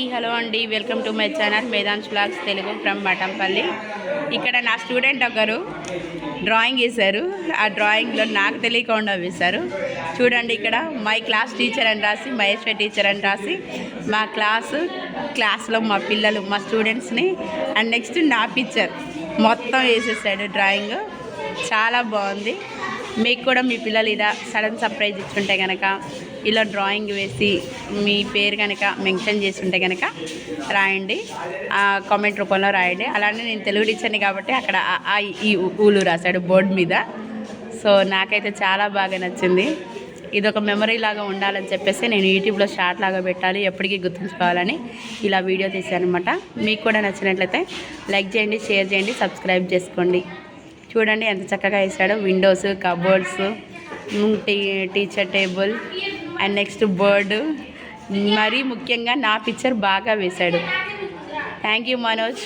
Hello అండి welcome to my channel మేధాన్స్ blogs Telugu from Mathampalli. ఇక్కడ నా స్టూడెంట్ ఒకరు డ్రాయింగ్ వేశారు ఆ డ్రాయింగ్లో నాకు తెలియకుండా వేశారు చూడండి ఇక్కడ మై క్లాస్ టీచర్ అని రాసి మహేశ్వర్ టీచర్ అని రాసి మా క్లాసు క్లాస్లో మా పిల్లలు మా స్టూడెంట్స్ని అండ్ నెక్స్ట్ నా పిక్చర్ మొత్తం వేసేసాడు డ్రాయింగ్. చాలా బాగుంది. మీకు కూడా మీ పిల్లలు ఇలా సడన్ సర్ప్రైజ్ ఇచ్చుంటే కనుక ఇలా డ్రాయింగ్ వేసి మీ పేరు కనుక మెన్షన్ చేసి ఉంటే కనుక రాయండి కామెంట్ రూపంలో రాయండి. అలానే నేను తెలుగు టీచర్ని కాబట్టి అక్కడ ఈ ఊలు రాశాడు బోర్డు మీద. సో నాకైతే చాలా బాగా నచ్చింది. ఇది ఒక మెమరీ లాగా ఉండాలని చెప్పేసి నేను యూట్యూబ్లో షార్ట్ లాగా పెట్టాలి ఎప్పటికీ గుర్తుంచుకోవాలని ఇలా వీడియో తీసానమాట మీకు కూడా నచ్చినట్లయితే లైక్ చేయండి షేర్ చేయండి సబ్స్క్రైబ్ చేసుకోండి. చూడండి ఎంత చక్కగా వేసాడో. Windows cupboards T teacher table and next bird మరీ ముఖ్యంగా నా పిక్చర్ బాగా వేశాడు థ్యాంక్ యూ మనోజ్